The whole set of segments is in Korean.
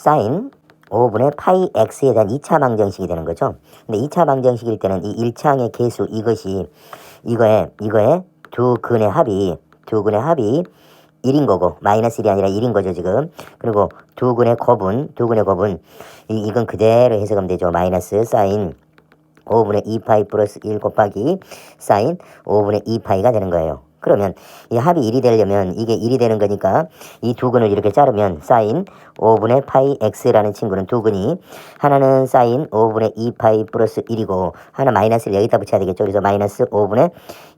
사인 5분의 파이 x에 대한 2차 방정식이 되는 거죠. 근데 2차 방정식일 때는 이 1차항의 개수 이것이 이거에 이거에 두 근의 합이 두 근의 합이 1인 거고 마이너스 1이 아니라 1인 거죠 지금. 그리고 두 근의 곱은 두 근의 곱은 이, 이건 그대로 해석하면 되죠. 마이너스 사인 5분의 2파이 플러스 1 곱하기 사인 5분의 2파이가 되는 거예요 그러면 이 합이 1이 되려면 이게 1이 되는 거니까 이 두 근을 이렇게 자르면 사인 5분의 파이 x라는 친구는 두 근이 하나는 사인 5분의 2파이 플러스 1이고 하나 마이너스를 여기다 붙여야 되겠죠. 그래서 마이너스 5분의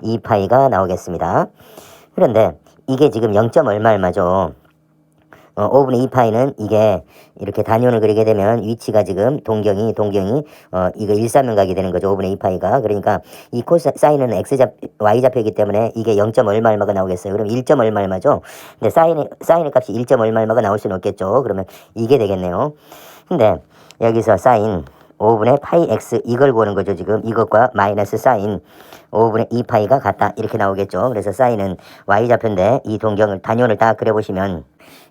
2파이가 나오겠습니다. 그런데 이게 지금 0점 얼마 얼마죠 어, 5분의 2파이는 이게 이렇게 단위원을 그리게 되면 위치가 지금 동경이 동경이 어 이거 일사면각이 되는 거죠. 5분의 2파이가. 그러니까 이 코사인은 x좌 y좌표이기 때문에 이게 0점 얼마 얼마가 나오겠어요. 그럼 1점 얼마 얼마죠? 근데 사인의 사인의 값이 1점 얼마 얼마가 나올 수는 없겠죠. 그러면 이게 되겠네요. 근데 여기서 사인 5분의 파이 x 이걸 구하는 거죠. 지금 이것과 마이너스 사인. 5분의 2파이가 같다. 이렇게 나오겠죠. 그래서 사인은 y좌표인데 이 동경을 단위원을 딱 그려보시면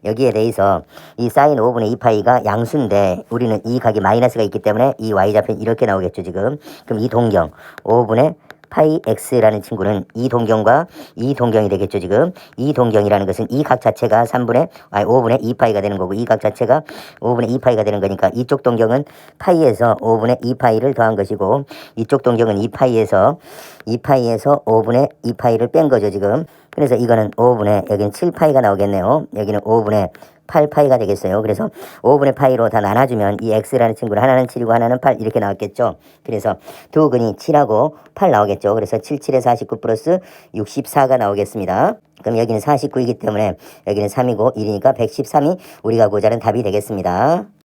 여기에 대해서 이 사인 5분의 2파이가 양수인데 우리는 이 각이 마이너스가 있기 때문에 이 y좌표는 이렇게 나오겠죠 지금. 그럼 이 동경 5분의 파이 x라는 친구는 이 동경과 이 동경이 되겠죠 지금. 이 동경이라는 것은 이 각 자체가 3분의 아니 5분의 2 파이가 되는 거고 이 각 자체가 5분의 2 파이가 되는 거니까 이쪽 동경은 파이에서 5분의 2 파이를 더한 것이고 이쪽 동경은 2 파이에서 2 파이에서 5분의 2 파이를 뺀 거죠 지금. 그래서 이거는 5분의 여기는 7파이가 나오겠네요. 여기는 5분의 8파이가 되겠어요. 그래서 5분의 파이로 다 나눠주면 이 x라는 친구는 하나는 7이고 하나는 8 이렇게 나왔겠죠. 그래서 두 근이 7하고 8 나오겠죠. 그래서 7, 7에 49 플러스 64가 나오겠습니다. 그럼 여기는 49이기 때문에 여기는 3이고 1이니까 113이 우리가 구하는 답이 되겠습니다.